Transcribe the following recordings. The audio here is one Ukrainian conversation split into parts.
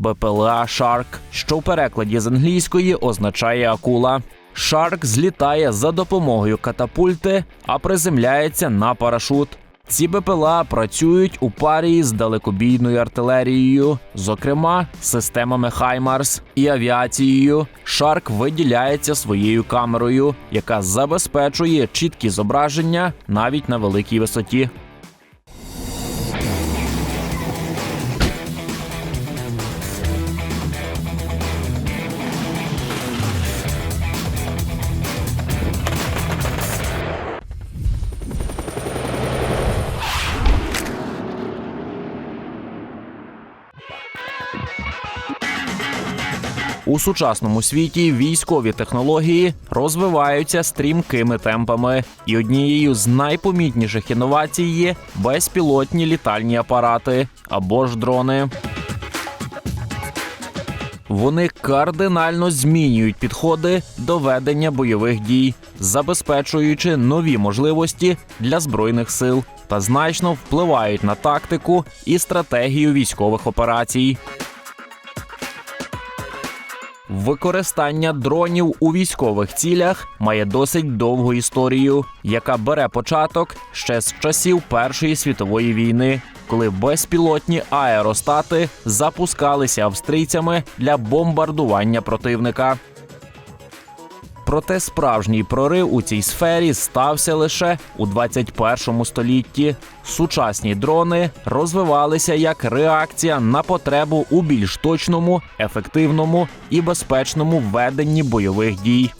БПЛА Shark, що в перекладі з англійської означає акула. Shark злітає за допомогою катапульти, а приземляється на парашут. Ці БПЛА працюють у парі з далекобійною артилерією, зокрема системами Хаймарс і авіацією. Шарк виділяється своєю камерою, яка забезпечує чіткі зображення навіть на великій висоті. У сучасному світі військові технології розвиваються стрімкими темпами, і однією з найпомітніших інновацій є безпілотні літальні апарати або ж дрони. Вони кардинально змінюють підходи до ведення бойових дій, забезпечуючи нові можливості для збройних сил та значно впливають на тактику і стратегію військових операцій. Використання дронів у військових цілях має досить довгу історію, яка бере початок ще з часів Першої світової війни, коли безпілотні аеростати запускалися австрійцями для бомбардування противника. Проте справжній прорив у цій сфері стався лише у 21 столітті. Сучасні дрони розвивалися як реакція на потребу у більш точному, ефективному і безпечному веденні бойових дій.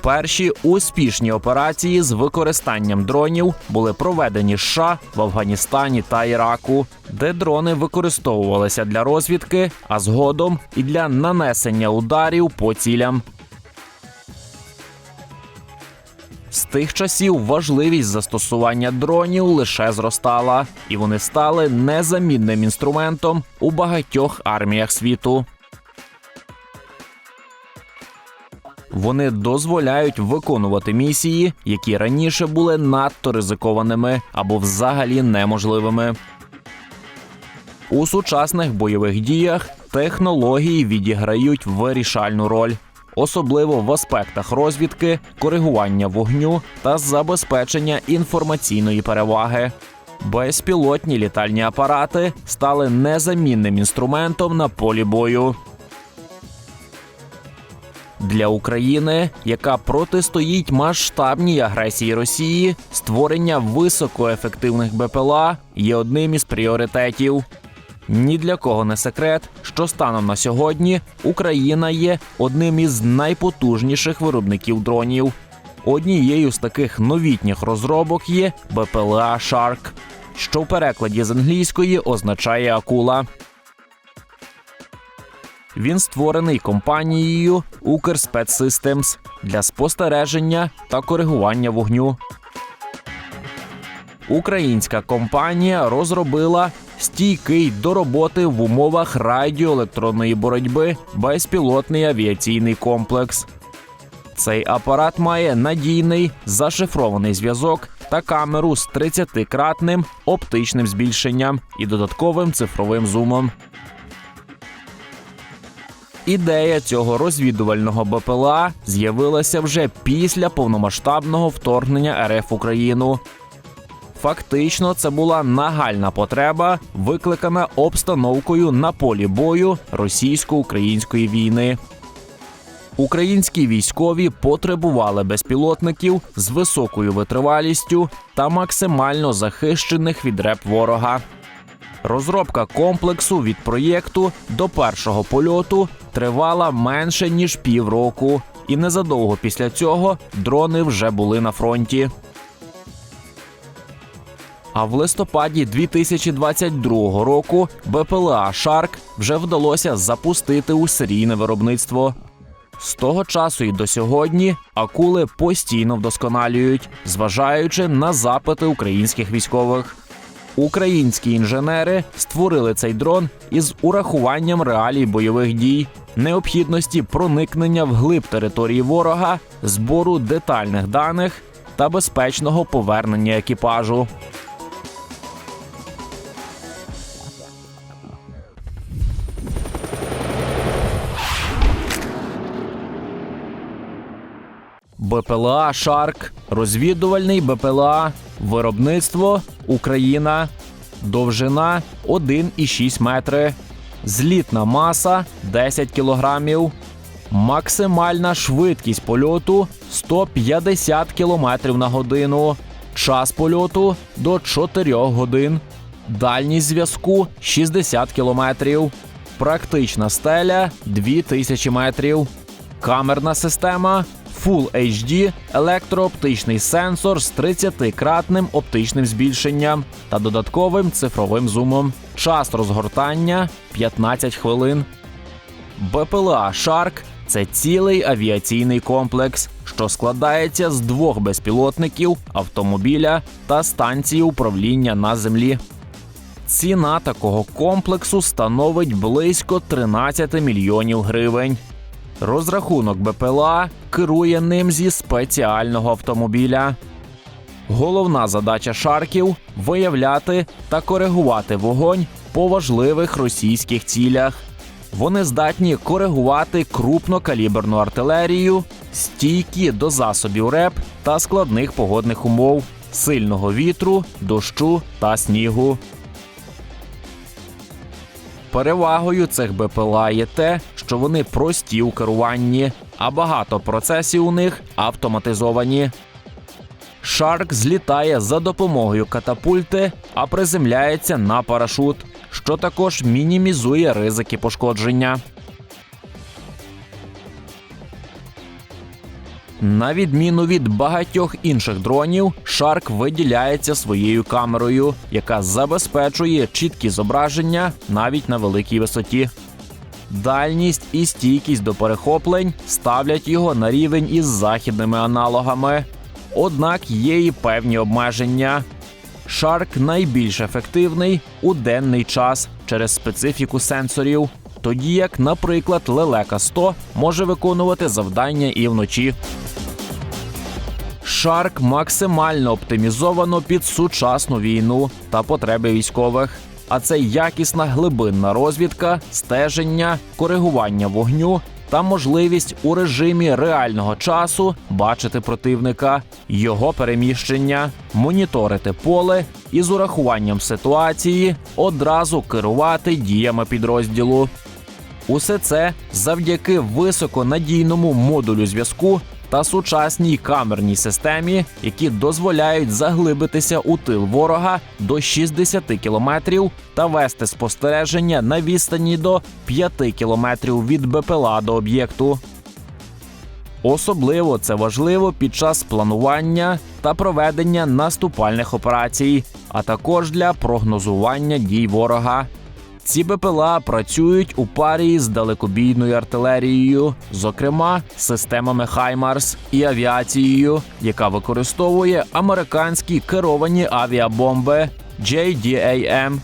Перші успішні операції з використанням дронів були проведені США в Афганістані та Іраку, де дрони використовувалися для розвідки, а згодом і для нанесення ударів по цілям. Тих часів важливість застосування дронів лише зростала, і вони стали незамінним інструментом у багатьох арміях світу. Вони дозволяють виконувати місії, які раніше були надто ризикованими або взагалі неможливими. У сучасних бойових діях технології відіграють вирішальну роль, особливо в аспектах розвідки, коригування вогню та забезпечення інформаційної переваги. Безпілотні літальні апарати стали незамінним інструментом на полі бою. Для України, яка протистоїть масштабній агресії Росії, створення високоефективних БПЛА є одним із пріоритетів. Ні для кого не секрет, що станом на сьогодні Україна є одним із найпотужніших виробників дронів. Однією з таких новітніх розробок є БПЛА Shark, що в перекладі з англійської означає акула. Він створений компанією Укрспецсистемс для спостереження та коригування вогню. Українська компанія розробила стійкий до роботи в умовах радіоелектронної боротьби безпілотний авіаційний комплекс. Цей апарат має надійний зашифрований зв'язок та камеру з 30-кратним оптичним збільшенням і додатковим цифровим зумом. Ідея цього розвідувального БПЛА з'явилася вже після повномасштабного вторгнення РФ Україну. Фактично, це була нагальна потреба, викликана обстановкою на полі бою російсько-української війни. Українські військові потребували безпілотників з високою витривалістю та максимально захищених від реп ворога. Розробка комплексу від проєкту до першого польоту тривала менше ніж півроку, і незадовго після цього дрони вже були на фронті. А в листопаді 2022 року БПЛА Шарк вже вдалося запустити у серійне виробництво. З того часу і до сьогодні акули постійно вдосконалюють, зважаючи на запити українських військових. Українські інженери створили цей дрон із урахуванням реалій бойових дій, необхідності проникнення в глиб території ворога, збору детальних даних та безпечного повернення екіпажу. БПЛА Шарк, розвідувальний БПЛА, виробництво Україна, довжина 1,6 метри, злітна маса 10 кілограмів, максимальна швидкість польоту 150 км на годину, час польоту до 4 годин, дальність зв'язку 60 км, практична стеля 2000 метрів. Камерна система Full HD, електрооптичний сенсор з 30-кратним оптичним збільшенням та додатковим цифровим зумом. Час розгортання 15 хвилин. БПЛА Шарк це цілий авіаційний комплекс, що складається з двох безпілотників, автомобіля та станції управління на землі. Ціна такого комплексу становить близько 13 мільйонів гривень. Розрахунок БПЛА керує ним зі спеціального автомобіля. Головна задача шарків виявляти та коригувати вогонь по важливих російських цілях. Вони здатні коригувати крупнокаліберну артилерію, стійкі до засобів РЕП та складних погодних умов, сильного вітру, дощу та снігу. Перевагою цих БПЛА є те, що вони прості у керуванні, а багато процесів у них автоматизовані. Шарк злітає за допомогою катапульти, а приземляється на парашут, що також мінімізує ризики пошкодження. На відміну від багатьох інших дронів, Shark виділяється своєю камерою, яка забезпечує чіткі зображення навіть на великій висоті. Дальність і стійкість до перехоплень ставлять його на рівень із західними аналогами. Однак є і певні обмеження. Shark найбільш ефективний у денний час через специфіку сенсорів, тоді як, наприклад, Лелека 100 може виконувати завдання і вночі. Шарк максимально оптимізовано під сучасну війну та потреби військових. А це якісна глибинна розвідка, стеження, коригування вогню та можливість у режимі реального часу бачити противника, його переміщення, моніторити поле і з урахуванням ситуації одразу керувати діями підрозділу. Усе це завдяки високонадійному модулю зв'язку та сучасній камерній системі, які дозволяють заглибитися у тил ворога до 60 кілометрів та вести спостереження на відстані до 5 кілометрів від БПЛА до об'єкту. Особливо це важливо під час планування та проведення наступальних операцій, а також для прогнозування дій ворога. Ці БПЛА працюють у парі з далекобійною артилерією, зокрема системами Хаймарс і авіацією, яка використовує американські керовані авіабомби JDAM.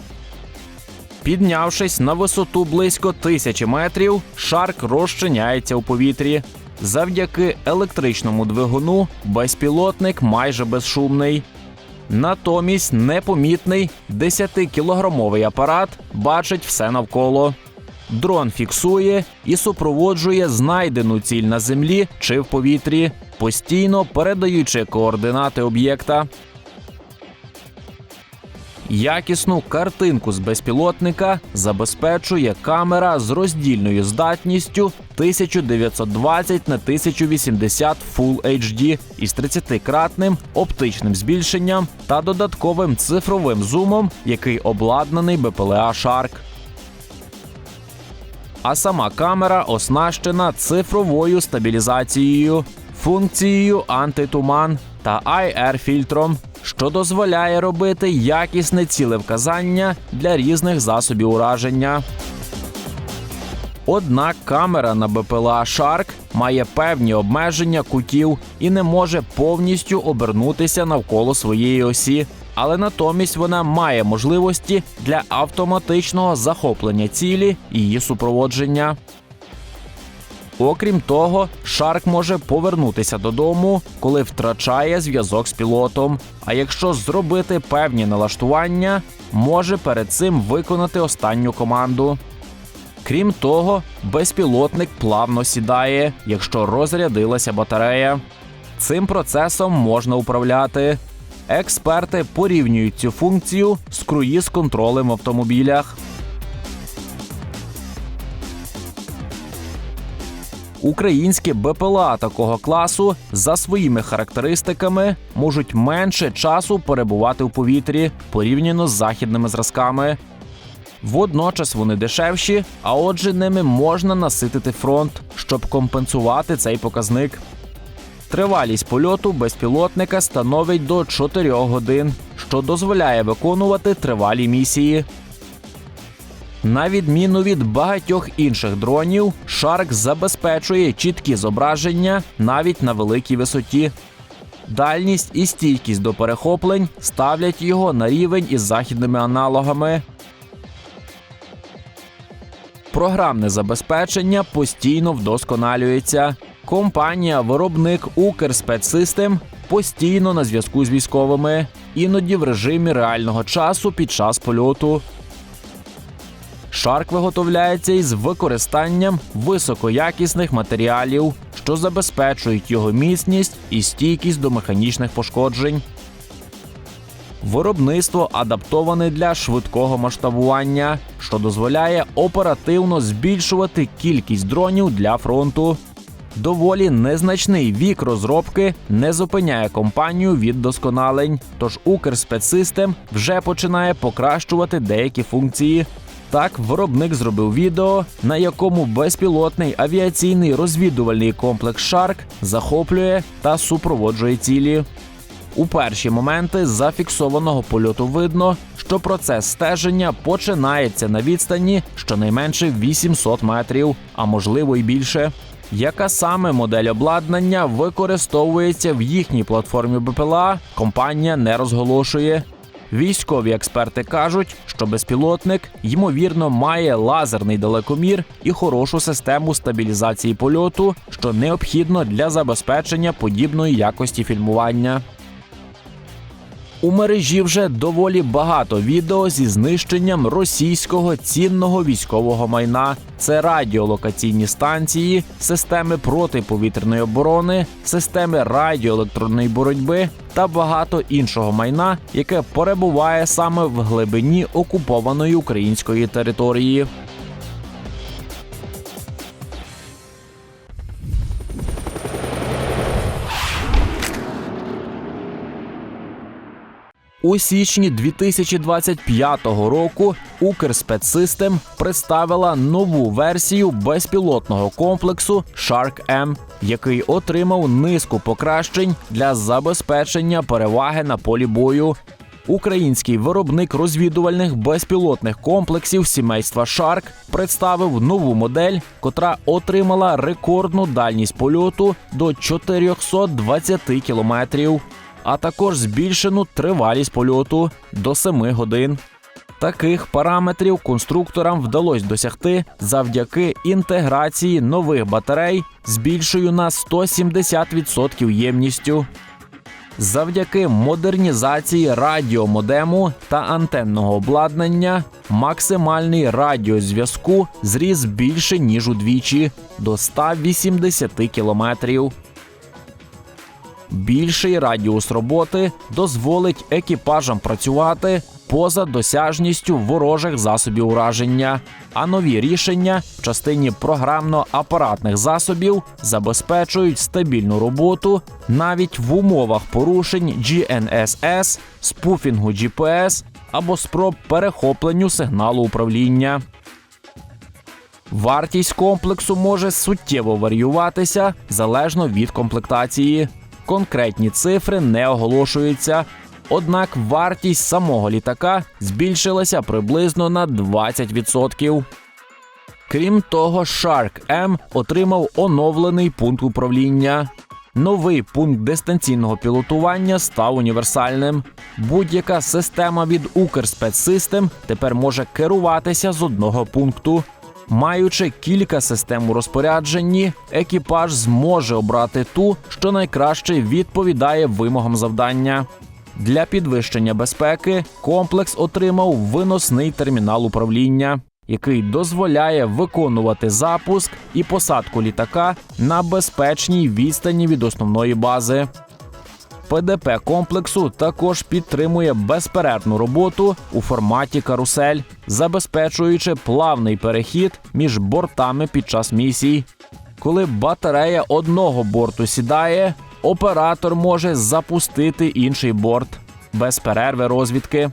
Піднявшись на висоту близько тисячі метрів, шарк розчиняється у повітрі. Завдяки електричному двигуну безпілотник майже безшумний. Натомість непомітний 10-кілограмовий апарат бачить все навколо. Дрон фіксує і супроводжує знайдену ціль на землі чи в повітрі, постійно передаючи координати об'єкта. Якісну картинку з безпілотника забезпечує камера з роздільною здатністю 1920 на 1080 Full HD із 30-кратним оптичним збільшенням та додатковим цифровим зумом, який обладнаний БПЛА Shark. А сама камера оснащена цифровою стабілізацією, функцією антитуман та IR-фільтром, що дозволяє робити якісне цілевказання для різних засобів ураження. Однак камера на БПЛА Shark має певні обмеження кутів і не може повністю обернутися навколо своєї осі, але натомість вона має можливості для автоматичного захоплення цілі і її супроводження. Окрім того, Шарк може повернутися додому, коли втрачає зв'язок з пілотом. А якщо зробити певні налаштування, може перед цим виконати останню команду. Крім того, безпілотник плавно сідає, якщо розрядилася батарея. Цим процесом можна управляти. Експерти порівнюють цю функцію з круїз контролем в автомобілях. Українські БПЛА такого класу за своїми характеристиками можуть менше часу перебувати в повітрі порівняно з західними зразками. Водночас вони дешевші, а отже, ними можна наситити фронт, щоб компенсувати цей показник. Тривалість польоту безпілотника становить до 4 годин, що дозволяє виконувати тривалі місії. На відміну від багатьох інших дронів, Shark забезпечує чіткі зображення навіть на великій висоті. Дальність і стійкість до перехоплень ставлять його на рівень із західними аналогами. Програмне забезпечення постійно вдосконалюється. Компанія-виробник Укрспецсистем постійно на зв'язку з військовими, іноді в режимі реального часу під час польоту. Шарк виготовляється із використанням високоякісних матеріалів, що забезпечують його міцність і стійкість до механічних пошкоджень. Виробництво адаптоване для швидкого масштабування, що дозволяє оперативно збільшувати кількість дронів для фронту. Доволі незначний вік розробки не зупиняє компанію від досконалень, тож Укрспецсистем вже починає покращувати деякі функції. Так, виробник зробив відео, на якому безпілотний авіаційний розвідувальний комплекс Шарк захоплює та супроводжує цілі. У перші моменти зафіксованого польоту видно, що процес стеження починається на відстані щонайменше 800 метрів, а можливо й більше. Яка саме модель обладнання використовується в їхній платформі БПЛА, компанія не розголошує. Військові експерти кажуть, що безпілотник ймовірно має лазерний далекомір і хорошу систему стабілізації польоту, що необхідно для забезпечення подібної якості фільмування. У мережі вже доволі багато відео зі знищенням російського цінного військового майна. Це радіолокаційні станції, системи протиповітряної оборони, системи радіоелектронної боротьби та багато іншого майна, яке перебуває саме в глибині окупованої української території. У січні 2025 року Укрспецсистем представила нову версію безпілотного комплексу Shark M, який отримав низку покращень для забезпечення переваги на полі бою. Український виробник розвідувальних безпілотних комплексів сімейства Shark представив нову модель, котра отримала рекордну дальність польоту до 420 кілометрів а також збільшену тривалість польоту до 7 годин. Таких параметрів конструкторам вдалося досягти завдяки інтеграції нових батарей з більшою на 170% ємністю. Завдяки модернізації радіомодему та антенного обладнання максимальний радіозв'язку зріс більше ніж удвічі до 180 кілометрів. Більший радіус роботи дозволить екіпажам працювати поза досяжністю ворожих засобів ураження, а нові рішення в частині програмно-апаратних засобів забезпечують стабільну роботу навіть в умовах порушень GNSS, спуфінгу GPS або спроб перехопленню сигналу управління. Вартість комплексу може суттєво варіюватися залежно від комплектації. Конкретні цифри не оголошуються. Однак вартість самого літака збільшилася приблизно на 20%. Крім того, Shark M отримав оновлений пункт управління. Новий пункт дистанційного пілотування став універсальним. Будь-яка система від Укрспецсистем тепер може керуватися з одного пункту. Маючи кілька систем у розпорядженні, екіпаж зможе обрати ту, що найкраще відповідає вимогам завдання. Для підвищення безпеки комплекс отримав виносний термінал управління. який дозволяє виконувати запуск і посадку літака на безпечній відстані від основної бази. ПДП комплексу також підтримує безперервну роботу у форматі карусель, забезпечуючи плавний перехід між бортами під час місій. Коли батарея одного борту сідає, оператор може запустити інший борт без перерви розвідки.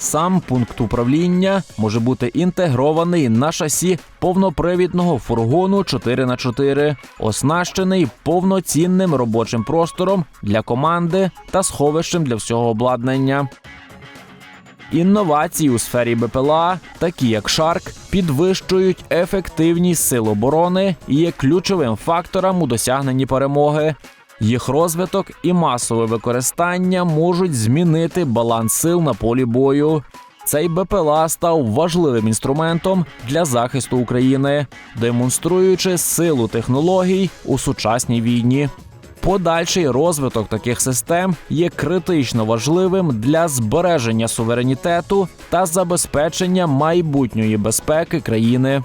Сам пункт управління може бути інтегрований на шасі повнопривідного фургону 4х4, оснащений повноцінним робочим простором для команди та сховищем для всього обладнання. Інновації у сфері БПЛА, такі як Шарк, підвищують ефективність сил оборони і є ключовим фактором у досягненні перемоги. Їх розвиток і масове використання можуть змінити баланс сил на полі бою. Цей БПЛА став важливим інструментом для захисту України, демонструючи силу технологій у сучасній війні. Подальший розвиток таких систем є критично важливим для збереження суверенітету та забезпечення майбутньої безпеки країни.